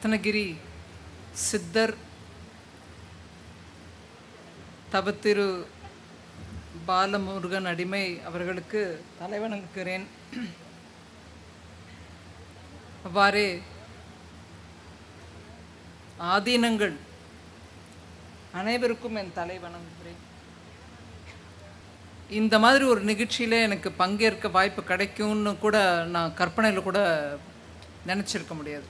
ரத்னகிரி சித்தர் தவத்திரு பாலமுருகன் அடிமை அவர்களுக்கு தலைவணங்குகிறேன் அவ்வாறே ஆதீனங்கள் அனைவருக்கும் என் தலை வணங்குகிறேன் இந்த மாதிரி ஒரு நிகழ்ச்சியில் எனக்கு பங்கேற்க வாய்ப்பு கிடைக்கும்னு கூட நான் கற்பனையில் கூட நினச்சிருக்க முடியாது.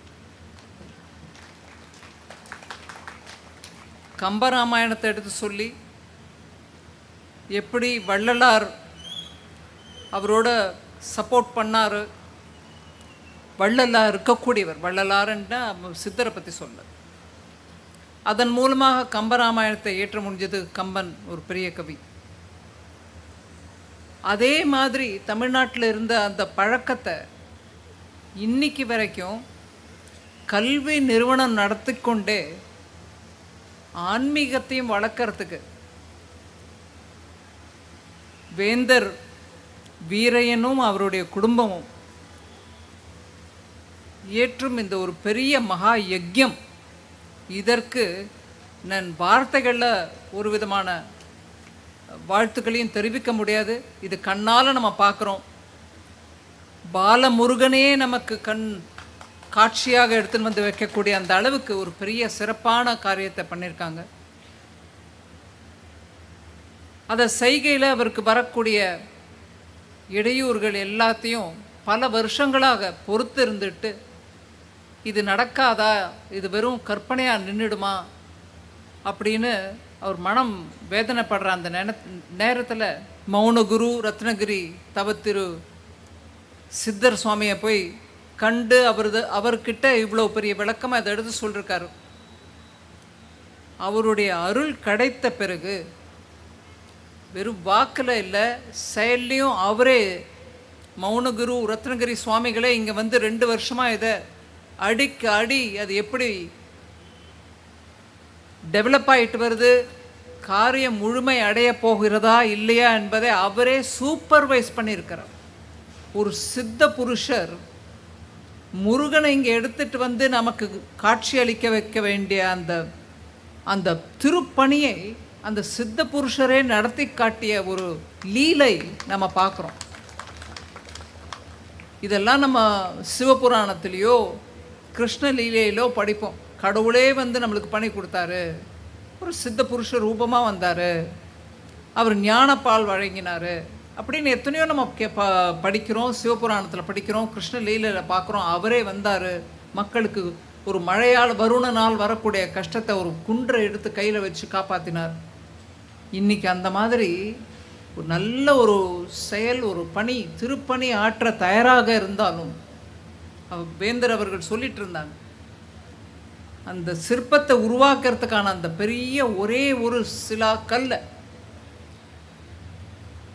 கம்பராமாயணத்தை எடுத்து சொல்லி எப்படி வள்ளலார் அவரோட சப்போர்ட் பண்ணார். வள்ளலார் இருக்கக்கூடியவர். வள்ளலாருன்னா சித்தரை பற்றி சொல்ல அதன் மூலமாக கம்பராமாயணத்தை ஏற்ற முடிஞ்சது கம்பன் ஒரு பெரிய கவி. அதே மாதிரி தமிழ்நாட்டில் இருந்த அந்த பழக்கத்தை இன்னைக்கு வரைக்கும் கல்வி நிறுவனம் நடத்தி கொண்டே ஆன்மீகத்தையும் வளர்க்கறதுக்கு. வேந்தர் வீரையனும் அவருடைய குடும்பமும் ஏற்றும் இந்த ஒரு பெரிய மகா யஜ்யம். இதற்கு நான் வார்த்தைகளில் ஒரு விதமான வாழ்த்துக்களையும் தெரிவிக்க முடியாது. இது கண்ணால் நம்ம பார்க்குறோம். பாலமுருகனே நமக்கு கண் காட்சியாக எடுத்துன்னு வந்து வைக்கக்கூடிய அந்த அளவுக்கு ஒரு பெரிய சிறப்பான காரியத்தை பண்ணியிருக்காங்க அதை செய்கையில் அவருக்கு வரக்கூடிய இடையூறுகள் எல்லாத்தையும் பல வருஷங்களாக பொறுத்து இருந்துட்டு இது நடக்காதா இது வெறும் கற்பனையாக நின்றுடுமா அப்படின்னு அவர் மனம் வேதனைப்படுற அந்த நேர நேரத்தில் மௌனகுரு ரத்னகிரி தவத்திரு சித்தர் சுவாமியை போய் கண்டு அவரது அவர்கிட்ட இவ்வளோ பெரிய விளக்கமாக அதை எடுத்து சொல்லியிருக்காரு அவருடைய அருள் கிடைத்த பிறகு வெறும் வாக்கில் இல்லை செயல்லையும் அவரே மௌனகுரு ரத்னகிரி சுவாமிகளே இங்கே வந்து ரெண்டு வருஷமாக இதை அடிக்கு அடி அது எப்படி டெவலப் ஆகிட்டு வருது காரியம் முழுமை அடைய போகிறதா இல்லையா என்பதை அவரே சூப்பர்வைஸ் பண்ணியிருக்கிறார். ஒரு சித்த புருஷர் முருகனை இங்கே எடுத்துட்டு வந்து நமக்கு காட்சி அளிக்க வைக்க வேண்டிய அந்த அந்த திருப்பணியை அந்த சித்த புருஷரே நடத்தி காட்டிய ஒரு லீலை நம்ம பார்க்குறோம். இதெல்லாம் நம்ம சிவபுராணத்திலேயோ கிருஷ்ண லீலையிலோ படிப்போம். கடவுளே வந்து நம்மளுக்கு பண்ணி கொடுத்தாரு. ஒரு சித்த புருஷ ரூபமாக வந்தார். அவர் ஞானப்பால் வழங்கினார். அப்படின்னு எத்தனையோ நம்ம கே ப படிக்கிறோம் சிவபுராணத்தில் படிக்கிறோம் கிருஷ்ண லீலையில் பார்க்குறோம் அவரே வந்தார். மக்களுக்கு ஒரு மழையால் வருணனால் வரக்கூடிய கஷ்டத்தை ஒரு குன்றை எடுத்து கையில் வச்சு காப்பாற்றினார் இன்றைக்கி அந்த மாதிரி ஒரு நல்ல ஒரு செயல் ஒரு பணி திருப்பணி ஆற்ற தயாராக இருந்தாலும் வேந்தர் அவர்கள் சொல்லிட்டு இருந்தாங்க. அந்த சிற்பத்தை உருவாக்குறதுக்கான அந்த பெரிய ஒரே ஒரு சிலா கல்லை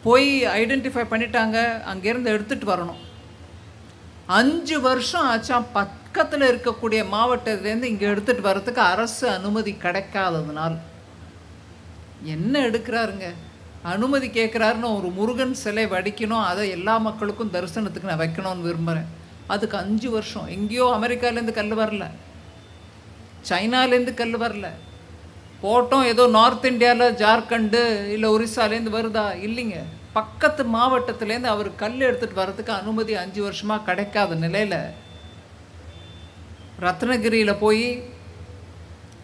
போய் ஐடென்டிஃபை பண்ணிட்டாங்க அங்கேருந்து எடுத்துகிட்டு வரணும். அஞ்சு வருஷம் ஆச்சாம் பக்கத்தில் இருக்கக்கூடிய மாவட்டத்துலேருந்து இங்கே எடுத்துகிட்டு வர்றதுக்கு அரசு அனுமதி கிடைக்காததுனால் என்ன எடுக்கிறாருங்க? அனுமதி கேட்குறாருன்னு ஒரு முருகன் சிலை வடிக்கணும் அதை எல்லா மக்களுக்கும் தரிசனத்துக்கு நான் வைக்கணும்னு விரும்புகிறேன் அதுக்கு அஞ்சு வருஷம். எங்கேயோ அமெரிக்காலேருந்து கல் வரல. சைனாலேருந்து கல் வரல. போட்டோம் ஏதோ நார்த் இந்தியாவில் ஜார்க்கண்டு இல்லை ஒரிசாலேருந்து வருதா? இல்லைங்க. பக்கத்து மாவட்டத்துலேருந்து அவர் கல் எடுத்துகிட்டு வர்றதுக்கு அனுமதி அஞ்சு வருஷமாக கிடைக்காத நிலையில் ரத்னகிரியில் போய்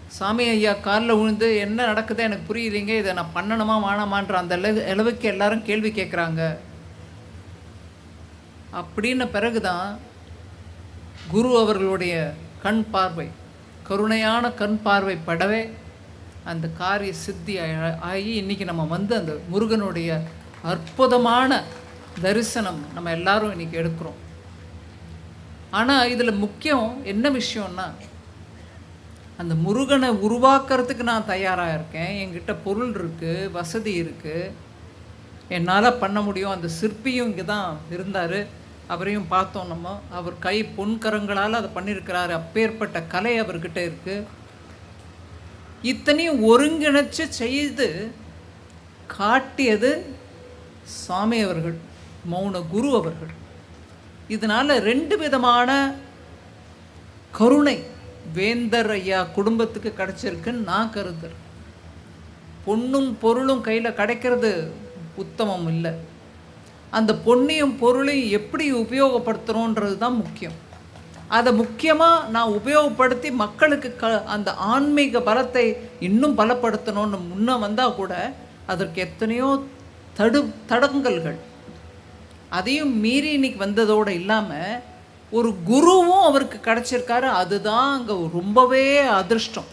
சாமி ஐயா காலில் விழுந்து என்ன நடக்குது எனக்கு புரியுதுங்க இதை நான் பண்ணணுமா வேணாமான்ற அந்த அளவு அளவுக்கு எல்லாரும் கேள்வி கேட்குறாங்க அப்படின்ன பிறகுதான் குரு அவர்களுடைய கண் பார்வை கருணையான கண் பார்வை படவே அந்த காரிய சித்தி ஆகி இன்னைக்கு நம்ம வந்து அந்த முருகனுடைய அற்புதமான தரிசனம் நம்ம எல்லாரும் இன்றைக்கி எடுக்கிறோம். ஆனால் இதில் முக்கியம் என்ன விஷயம்னா அந்த முருகனை உருவாக்குறதுக்கு நான் தயாராக இருக்கேன். என்கிட்ட பொருள் இருக்குது வசதி இருக்குது என்னால் பண்ண முடியும். அந்த சிற்பியும் இங்கே தான் இருந்தார். அவரையும் பார்த்தோம் நம்ம. அவர் கை பொன்கரங்களால் அதை பண்ணியிருக்கிறாரு. அப்பேற்பட்ட கலை அவர்கிட்ட இருக்குது இத்தனையும் ஒருங்கிணைச்சு செய்து காட்டியது சாமி அவர்கள் மௌன குரு அவர்கள். இதனால் ரெண்டு விதமான கருணை வேந்தர் ஐயா குடும்பத்துக்கு கிடச்சிருக்குன்னு நான் கருதுறேன். பொண்ணும் பொருளும் கையில் கிடைக்கிறது உத்தமம் இல்லை. அந்த பொன்னியும் பொருளையும் எப்படி உபயோகப்படுத்துகிறோன்றது தான் முக்கியம். அதை முக்கியமாக நான் உபயோகப்படுத்தி மக்களுக்கு க அந்த ஆன்மீக பலத்தை இன்னும் பலப்படுத்தணும்னு முன்ன வந்தால் கூட அதற்கு எத்தனையோ தடு தடங்கல்கள். அதையும் மீறி இன்னைக்கு வந்ததோடு இல்லாமல் ஒரு குருவும் அவருக்கு கிடச்சிருக்காரு. அதுதான் அங்கே ரொம்பவே அதிர்ஷ்டம்.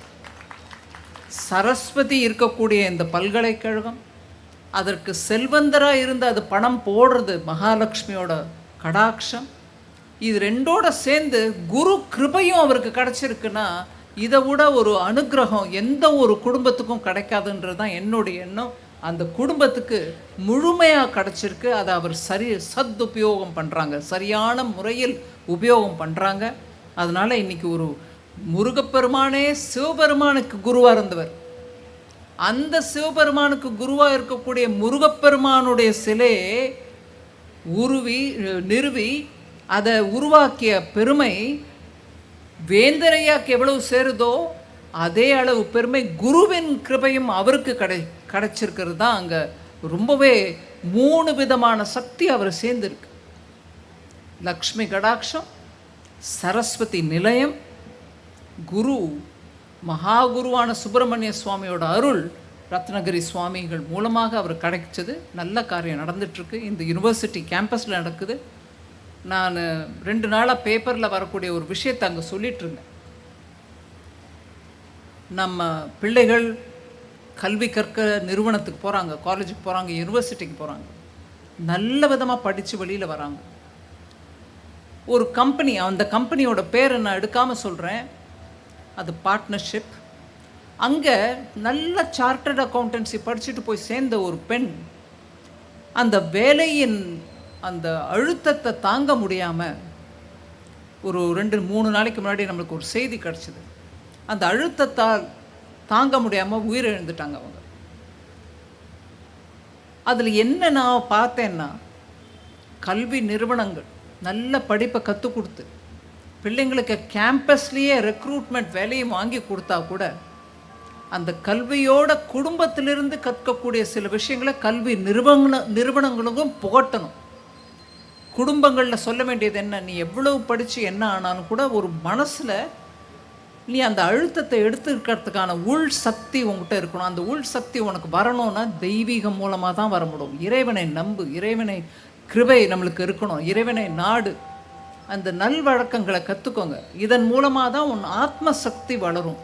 சரஸ்வதி இருக்கக்கூடிய இந்த பல்கலைக்கழகம் அதற்கு செல்வந்தராக இருந்து அது பணம் போடுறது மகாலட்சுமியோட கடாட்சம். இது ரெண்டோட சேர்ந்து குரு கிருபையும் அவருக்கு கிடச்சிருக்குன்னா இதை விட ஒரு அனுக்கிரகம் எந்த ஒரு குடும்பத்துக்கும் கிடைக்காதுன்றது தான் என்னுடைய எண்ணம். அந்த குடும்பத்துக்கு முழுமையாக கிடச்சிருக்கு. அதை அவர் சரி சத் உபயோகம் பண்ணுறாங்க சரியான முறையில் உபயோகம் பண்ணுறாங்க அதனால் இன்னைக்கு ஒரு முருகப்பெருமானே சிவபெருமானுக்கு குருவாக இருந்தவர். அந்த சிவபெருமானுக்கு குருவாக இருக்கக்கூடிய முருகப்பெருமானுடைய சிலையை உருவி நிறுவி அதை உருவாக்கிய பெருமை வேந்தரையாக்கு எவ்வளவு சேருதோ அதே அளவு பெருமை குருவின் கிருபையும் அவருக்கு கிடை கிடைச்சிருக்கிறது தான் அங்கே. ரொம்பவே மூணு விதமான சக்தி அவர் சேர்ந்திருக்கு. லக்ஷ்மி கடாட்சம் சரஸ்வதி நிலையம் குரு மகாகுருவான சுப்பிரமணிய சுவாமியோட அருள் ரத்னகிரி சுவாமிகள் மூலமாக அவர் கிடைச்சது. நல்ல காரியம் நடந்துட்டுருக்கு. இந்த யூனிவர்சிட்டி கேம்பஸில் நடக்குது. நான் ரெண்டு நாளாக பேப்பரில் வரக்கூடிய ஒரு விஷயத்தை அங்கே சொல்லிட்டுருந்தேன். நம்ம பிள்ளைகள் கல்வி கற்க நிறுவனத்துக்கு போகிறாங்க காலேஜுக்கு போகிறாங்க யூனிவர்சிட்டிக்கு போகிறாங்க நல்ல விதமாக படித்து வெளியில் வராங்க. ஒரு கம்பெனி அந்த கம்பெனியோட பேரை நான் எடுக்காமல் சொல்கிறேன் அது பார்ட்னர்ஷிப் அங்கே நல்ல சார்ட்டர்ட் அக்கௌண்டன்சி படிச்சுட்டு போய் சேர்ந்த ஒரு பெண் அந்த வேலையின் அந்த அழுத்தத்தை தாங்க முடியாமல் ஒரு ரெண்டு மூணு நாளைக்கு முன்னாடி நம்மளுக்கு ஒரு செய்தி கிடச்சிது. அந்த அழுத்தத்தால் தாங்க முடியாமல் உயிரிழந்துட்டாங்க அவங்க. அதில் என்ன நான் பார்த்தேன்னா கல்வி நிறுவனங்கள் நல்ல படிப்பை கற்றுக் கொடுத்து பிள்ளைங்களுக்கு கேம்பஸ்லேயே ரெக்ரூட்மெண்ட் வேலையும் வாங்கி கொடுத்தா கூட அந்த கல்வியோட குடும்பத்திலிருந்து கற்கக்கூடிய சில விஷயங்களை கல்வி நிறுவன நிறுவனங்களுக்கும் புகட்டணும். குடும்பங்களில் சொல்ல வேண்டியது என்ன? நீ எவ்வளவு படித்து என்ன ஆனாலும் கூட ஒரு மனசில் நீ அந்த அழுத்தத்தை எடுத்துக்கிறதுக்கான உள் சக்தி உங்ககிட்ட இருக்கணும். அந்த உள் சக்தி உனக்கு வரணும்னா தெய்வீகம் மூலமாக தான் வர முடியும். இறைவனை நம்பு. இறைவனை கிருபை நம்மளுக்கு இருக்கணும். இறைவனை நாடு. அந்த நல்வழக்கங்களை கற்றுக்கோங்க இதன் மூலமாக தான் உன் ஆத்ம சக்தி வளரும்.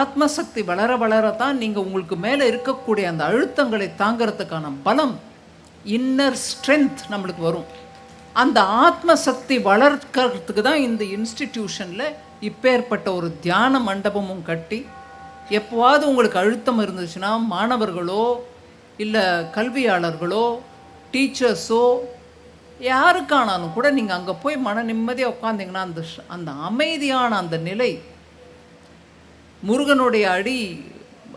ஆத்ம சக்தி வளர வளர தான் நீங்கள் உங்களுக்கு மேலே இருக்கக்கூடிய அந்த அழுத்தங்களை தாங்கிறதுக்கான பலம் இன்னர் ஸ்ட்ரென்த் நம்மளுக்கு வரும். அந்த ஆத்ம சக்தி வளர்க்கறதுக்கு தான் இந்த இன்ஸ்டிடியூஷனில் இப்பேற்பட்ட ஒரு தியான மண்டபமும் கட்டி எப்போவாவது உங்களுக்கு அழுத்தம் இருந்துச்சுன்னா மாணவர்களோ இல்லை கல்வியாளர்களோ டீச்சர்ஸோ யாருக்கானாலும் கூட நீங்கள் அங்கே போய் மன நிம்மதியாக உட்காந்திங்கன்னா அந்த அந்த அமைதியான அந்த நிலை முருகனுடைய அடி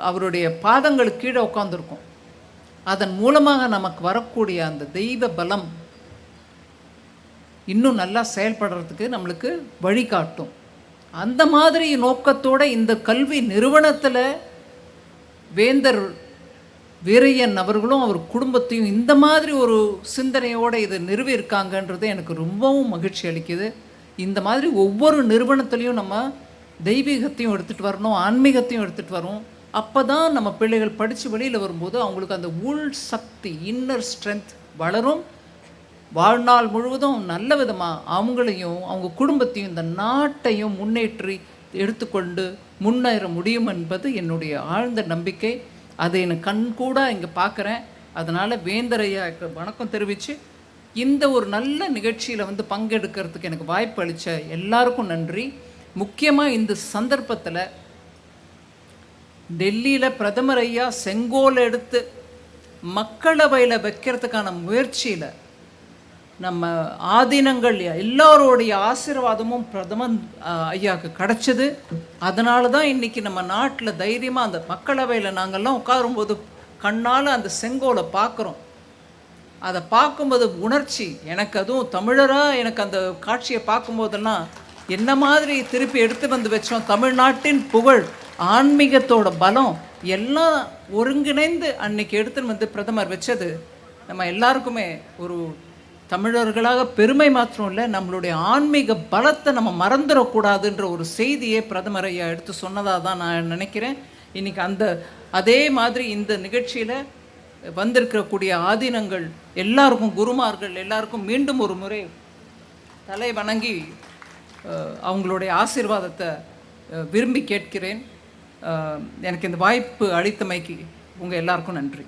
அவருடைய பாதங்களுக்கு கீழே உட்காந்துருக்கும் அதன் மூலமாக நமக்கு வரக்கூடிய அந்த தெய்வ பலம் இன்னும் நல்லா செயல்படுறதுக்கு நம்மளுக்கு வழிகாட்டும் அந்த மாதிரி நோக்கத்தோடு இந்த கல்வி நிறுவனத்தில் வேந்தர் வீரையன் அவர்களும் அவர் குடும்பத்தையும் இந்த மாதிரி ஒரு சிந்தனையோடு இதை நிறுவியிருக்காங்கன்றது எனக்கு ரொம்பவும் மகிழ்ச்சி அளிக்குது. இந்த மாதிரி ஒவ்வொரு நிறுவனத்துலேயும் நம்ம தெய்வீகத்தையும் எடுத்துகிட்டு வரணும் ஆன்மீகத்தையும் எடுத்துகிட்டு வரணும் அப்போ தான் நம்ம பிள்ளைகள் படித்து வெளியில் வரும்போது அவங்களுக்கு அந்த உள் சக்தி இன்னர் ஸ்ட்ரென்த் வளரும். வாழ்நாள் முழுவதும் நல்ல விதமாக அவங்களையும் அவங்க குடும்பத்தையும் இந்த நாட்டையும் முன்னேற்றி எடுத்துக்கொண்டு முன்னேற முடியும் என்பது என்னுடைய ஆழ்ந்த நம்பிக்கை. அதை எனக்கு கண்கூட இங்கே பார்க்குறேன் அதனால் வேந்தரையாக்கு வணக்கம் தெரிவித்து இந்த ஒரு நல்ல நிகழ்ச்சியில் வந்து பங்கெடுக்கிறதுக்கு எனக்கு வாய்ப்பு அளித்த எல்லாருக்கும் நன்றி. முக்கியமாக இந்த சந்தர்ப்பத்தில் டெல்லியில் பிரதமர் ஐயா செங்கோல் எடுத்து மக்களவையில் வைக்கிறதுக்கான முயற்சியில் நம்ம ஆதீனங்கள் எல்லோருடைய ஆசீர்வாதமும் பிரதமன் ஐயாவுக்கு கிடைச்சது. அதனால தான் இன்னைக்கு நம்ம நாட்டில் தைரியமாக அந்த மக்களவையில் நாங்கள்லாம் உட்காரும்போது கண்ணால் அந்த செங்கோலை பார்க்குறோம் அதை பார்க்கும்போது உணர்ச்சி எனக்கு அதுவும் தமிழராக எனக்கு அந்த காட்சியை பார்க்கும்போதெல்லாம் என்ன மாதிரி திருப்பி எடுத்து வந்து வச்சோம். தமிழ்நாட்டின் புகழ் ஆன்மீகத்தோட பலம் எல்லாம் ஒருங்கிணைந்து அன்னைக்கு எடுத்துன்னு வந்து பிரதமர் வச்சது. நம்ம எல்லாருக்குமே ஒரு தமிழர்களாக பெருமை மாத்திரம் இல்லை நம்மளுடைய ஆன்மீக பலத்தை நம்ம மறந்துடக்கூடாதுன்ற ஒரு செய்தியை பிரதமர் ஐயா எடுத்து சொன்னதாக தான் நான் நினைக்கிறேன். இன்னைக்கு அந்த அதே மாதிரி இந்த நிகழ்ச்சியில் வந்திருக்கக்கூடிய ஆதீனங்கள் எல்லாருக்கும் குருமார்கள் எல்லாருக்கும் மீண்டும் ஒரு முறை தலை வணங்கி அவங்களுடைய ஆசீர்வாதத்தை விரும்பி கேட்கிறேன். எனக்கு இந்த வாய்ப்பு அளித்தமைக்கு உங்கள் எல்லாருக்கும் நன்றி.